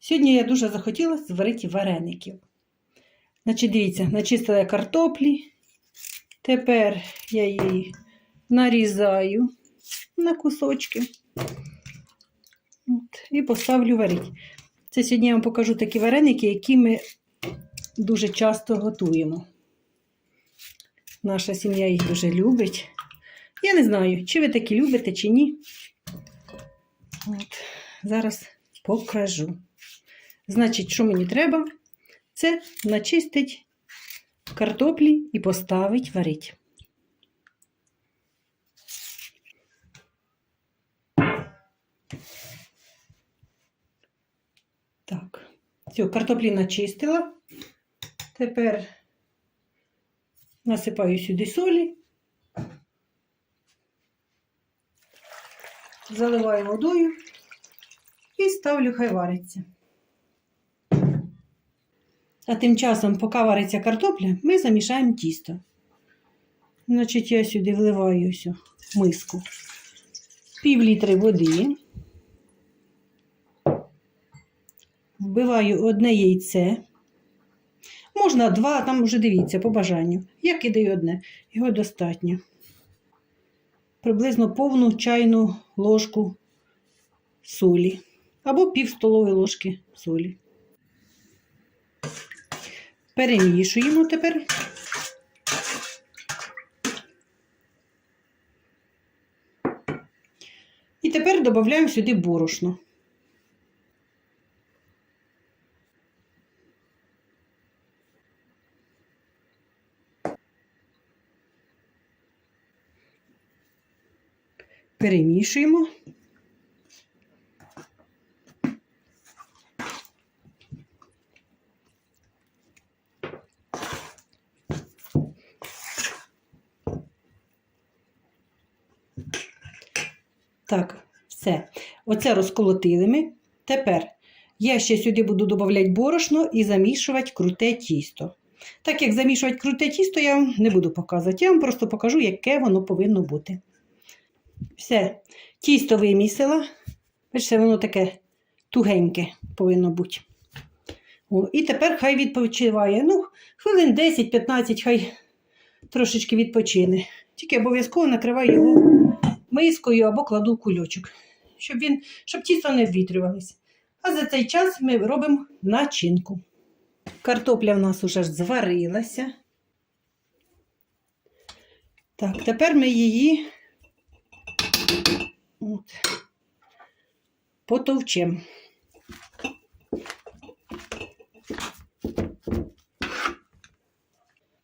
Сьогодні я дуже захотіла зварити вареників. Значить, дивіться, начистила я картоплі. Тепер я її нарізаю на кусочки. От, і поставлю варити. Це сьогодні я вам покажу такі вареники, які ми дуже часто готуємо. Наша сім'я їх дуже любить. Я не знаю, чи ви такі любите, чи ні. От, зараз покажу. Значить, що мені треба? Це начистити картоплі і поставити варити. Так, все, картоплі начистила. Тепер насипаю сюди солі. Заливаю водою і ставлю, хай вариться. А тим часом, поки вариться картопля, ми замішаємо тісто. Значить, я сюди вливаю ось миску пів літри води. Вбиваю одне яйце. Можна два, там вже дивіться, по бажанню. Я кидаю одне, його достатньо. Приблизно повну чайну ложку солі або пів столової ложки солі. Перемішуємо тепер. І тепер додаємо сюди борошно. Перемішуємо. Так, все. Оце розколотили ми. Тепер я ще сюди буду додавати борошно і замішувати круте тісто. Так як замішувати круте тісто, я вам не буду показувати. Я вам просто покажу, яке воно повинно бути. Все, тісто вимісила. Бачите, воно таке тугеньке повинно бути. О, і тепер хай відпочиває. Ну, хвилин 10-15, хай трошечки відпочине. Тільки обов'язково накриваю його мискою або кладу в кульочок, щоб, він, щоб тісто не ввітрювалося. А за цей час ми робимо начинку. Картопля в нас уже зварилася. Так, тепер ми її от, потовчемо.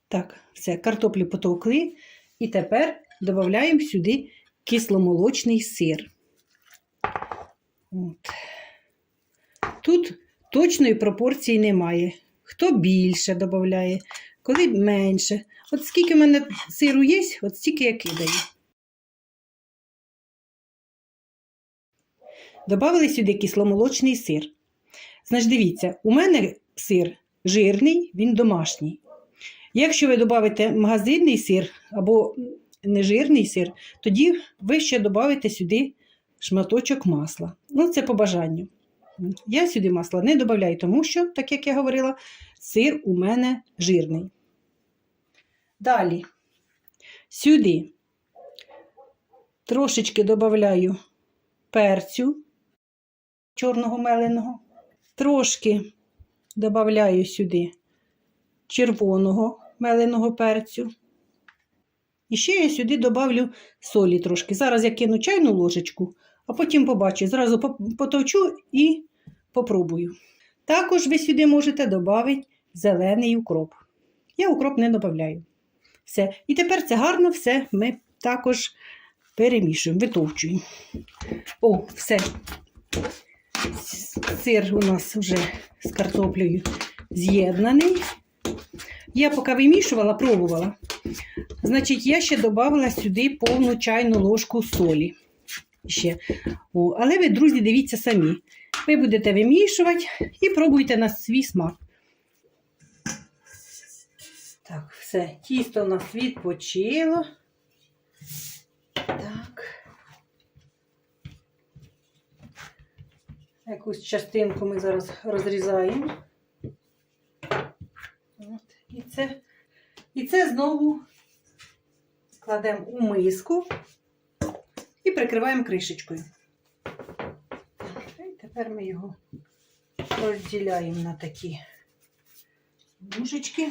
Так, все, картоплю потовкли. І тепер додаємо сюди кисломолочний сир. От. Тут точної пропорції немає. Хто більше додає, коли менше. От скільки в мене сиру є, от стільки я кидаю. Добавили сюди кисломолочний сир. Значить, дивіться, у мене сир жирний, він домашній. Якщо ви додаєте магазинний сир або нежирний сир, тоді ви ще додаєте сюди шматочок масла. Ну, це по бажанню. Я сюди масла не додаю, тому що, так як я говорила, сир у мене жирний. Далі сюди трошечки додаю перцю чорного меленого, трошки додаю сюди червоного меленого перцю. І ще я сюди додавлю солі трошки. Зараз я кину чайну ложечку, а потім побачу. Зразу потовчу і попробую. Також ви сюди можете додати зелений укроп. Я укроп не додаю. Все. І тепер це гарно все ми також перемішуємо, витовчуємо. О, все. Сир у нас вже з картоплею з'єднаний. Я поки вимішувала, пробувала. Значить, я ще додала сюди повну чайну ложку солі. Ще. О, але ви, друзі, дивіться самі. Ви будете вимішувати і пробуйте на свій смак. Так, все, тісто у нас відпочило. Так. Якусь частинку ми зараз розрізаємо. От. І, це, і це знову кладемо у миску прикриваємо кришечкою. І тепер ми його розділяємо на такі ножички.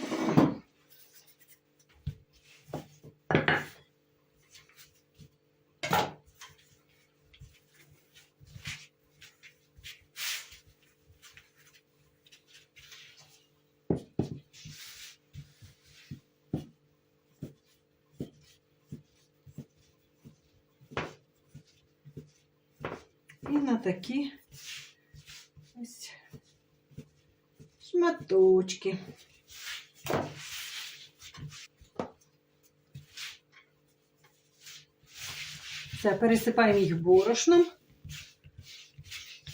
І на такі ось шматочки. Все, пересипаємо їх борошном,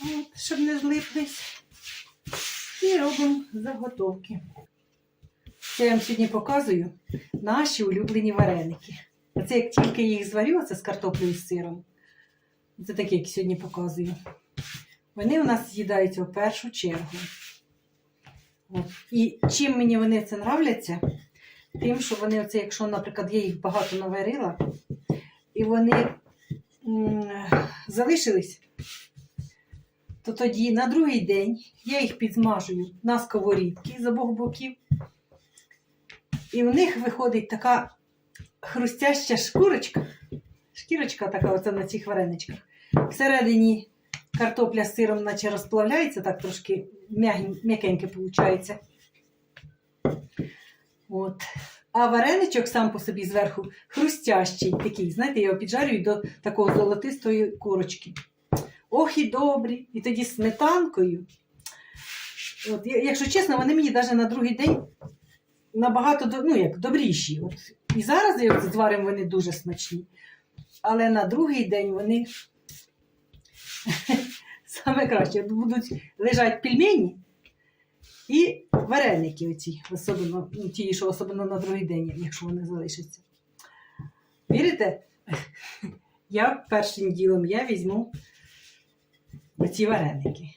от, щоб не злиплись. І робимо заготовки. Це я вам сьогодні показую наші улюблені вареники. Оце як тільки їх зварю, це з картоплею з сиром. Це таке, як сьогодні показую. Вони у нас з'їдаються в першу чергу. От. І чим мені вони це нравляться, тим, що вони, оце, якщо, наприклад, я їх багато наварила, і вони залишились, то тоді на другий день я їх підсмажую на сковорідки з обох боків. І в них виходить така хрустяща шкурочка. Шкірочка така оце на цих вареничках. Всередині картопля з сиром наче розплавляється, так трошки м'якеньке виходить. От. А вареничок сам по собі зверху хрустящий такий. Знаєте, його піджарюють до такого золотистої корочки. Ох і добрі. І тоді сметанкою. От, якщо чесно, вони мені навіть на другий день набагато ну, як, добріші. От. І зараз як зваримо, вони дуже смачні. Але на другий день вони саме краще. Будуть лежати пельмені і вареники оці, особливо, ну, ті, що особливо на другий день, якщо вони залишаться. Вірите? Я першим ділом я візьму оці вареники.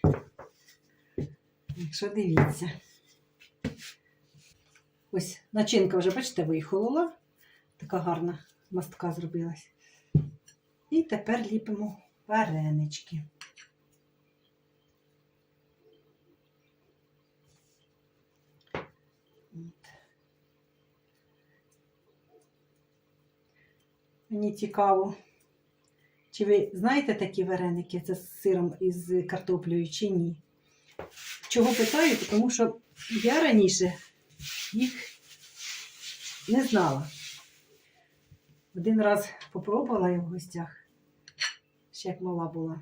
Якщо дивіться. Ось начинка вже, бачите, вихолола. Така гарна мастка зробилась. І тепер ліпимо варенички. Мені цікаво, чи ви знаєте такі вареники, це з сиром і з картоплею, чи ні? Чого питаю? Тому що я раніше їх не знала. Один раз попробувала я в гостях, ще як мала була.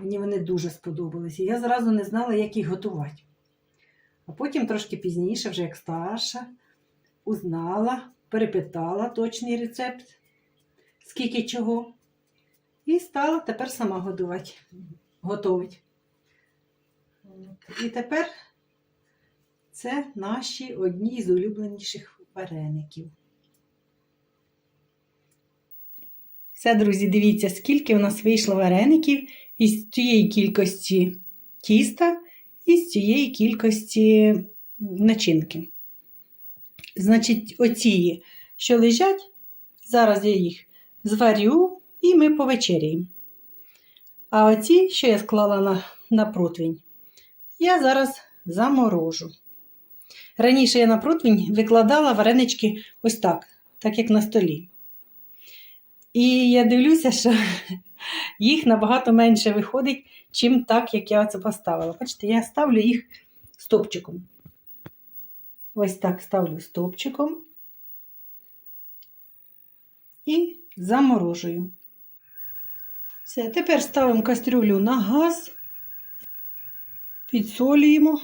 Мені вони дуже сподобалися. Я зразу не знала, як їх готувати. А потім трошки пізніше, вже як старша, узнала, перепитала точний рецепт, скільки чого. І стала тепер сама готувати. Готовить. І тепер це наші одні з улюбленіших вареників. Все, друзі, дивіться, скільки у нас вийшло вареників із цієї кількості тіста і з цієї кількості начинки. Значить, оці, що лежать, зараз я їх зварю і ми повечеряємо. А оці, що я склала на, на противень, я зараз заморожу. Раніше я на противень викладала варенички ось так, так як на столі. І я дивлюся, що їх набагато менше виходить, чим так, як я це поставила. Бачите, я ставлю їх стопчиком. Ось так ставлю стопчиком і заморожую. Все, тепер ставимо кастрюлю на газ, підсолюємо,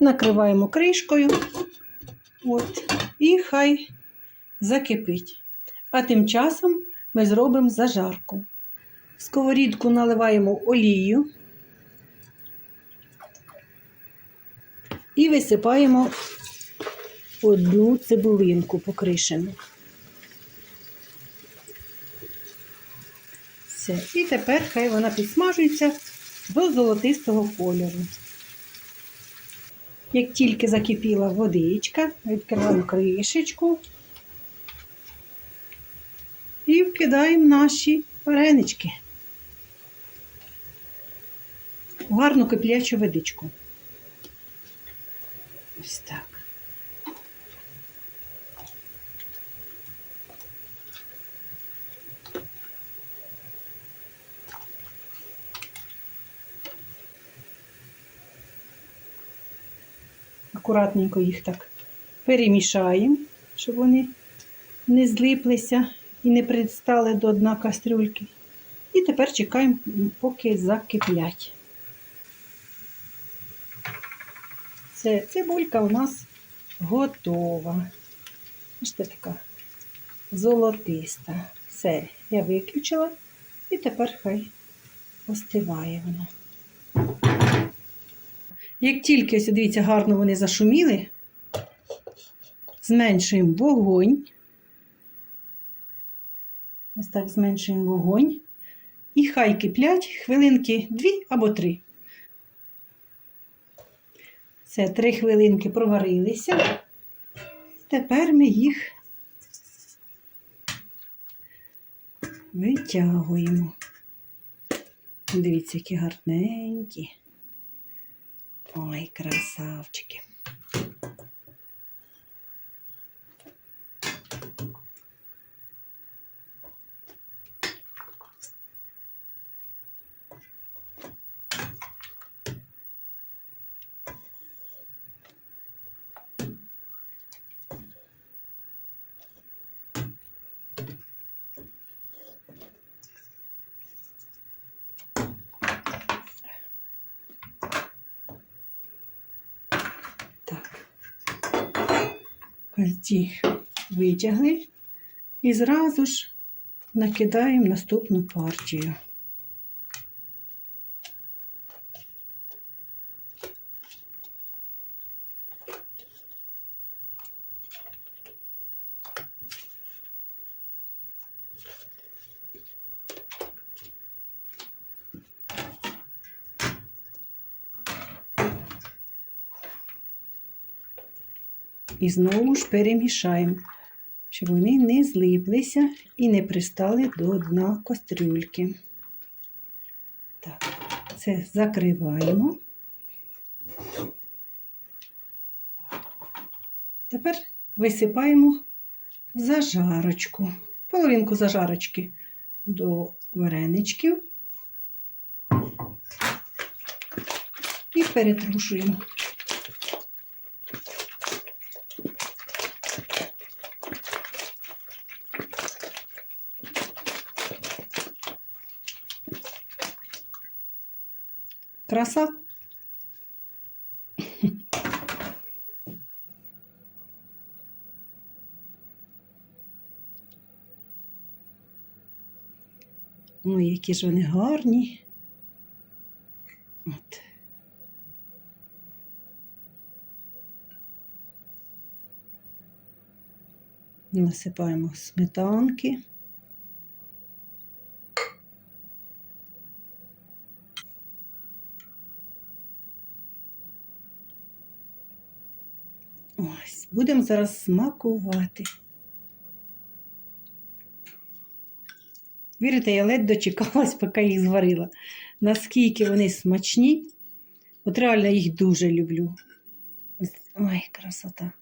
накриваємо кришкою. От, і хай закипить. А тим часом ми зробимо зажарку. В сковорідку наливаємо олію і висипаємо одну цибулинку покришену. Все. І тепер хай вона підсмажується до золотистого кольору. Як тільки закипіла водичка, відкриваємо кришечку і вкидаємо наші варенички. в гарну киплячу водичку. Ось так. Акуратненько їх так перемішаємо, щоб вони не злиплися і не пристали до дна кастрюльки. І тепер чекаємо, поки закиплять. Все, цибулька у нас готова. Бачите, така золотиста. Все, я виключила і тепер хай остиває вона. Як тільки, ось дивіться, гарно вони зашуміли, зменшуємо вогонь. Ось так зменшуємо вогонь. І хай киплять хвилинки дві або три. Це три хвилинки проварилися. Тепер ми їх витягуємо. Дивіться, які гарненькі. Ой, красавчики. Ці витягли і зразу ж накидаємо наступну партію. І знову ж перемішаємо, щоб вони не злиплися і не пристали до дна кастрюльки. Так, це закриваємо. Тепер висипаємо зажарочку, половинку зажарочки до вареничків і перетрушуємо. Краса. Ой, які ж вони гарні. От. Насипаємо сметанки. Ось, будемо зараз смакувати. Вірите, я ледь дочекалась, поки їх зварила. Наскільки вони смачні. От реально їх дуже люблю. Ой, красота.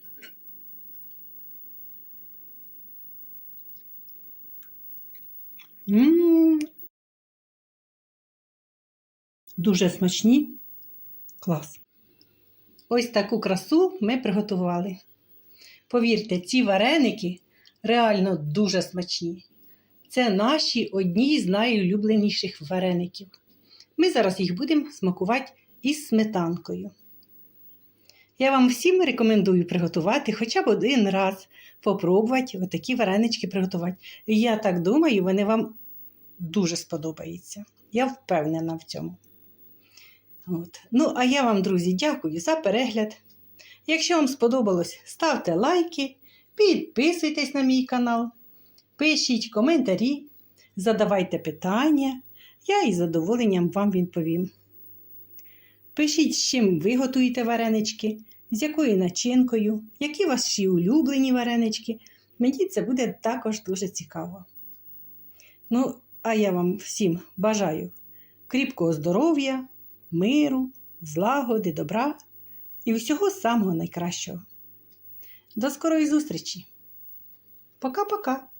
М. Дуже смачні. Клас. Ось таку красу ми приготували. Повірте, ці вареники реально дуже смачні. Це наші одні з найулюбленіших вареників. Ми зараз їх будемо смакувати із сметанкою. Я вам всім рекомендую приготувати хоча б один раз попробувати отакі варенички приготувати. І я так думаю, вони вам дуже сподобаються. Я впевнена в цьому. От. Ну, а я вам, друзі, дякую за перегляд. Якщо вам сподобалось, ставте лайки, підписуйтесь на мій канал, пишіть коментарі. задавайте питання, я із задоволенням вам відповім. Пишіть, з чим ви готуєте варенички, з якою начинкою, які ваші улюблені варенички. Мені це буде також дуже цікаво. Ну, а я вам всім бажаю кріпкого здоров'я, миру, злагоди, добра і всього самого найкращого. До скорої зустрічі! Пока-пока!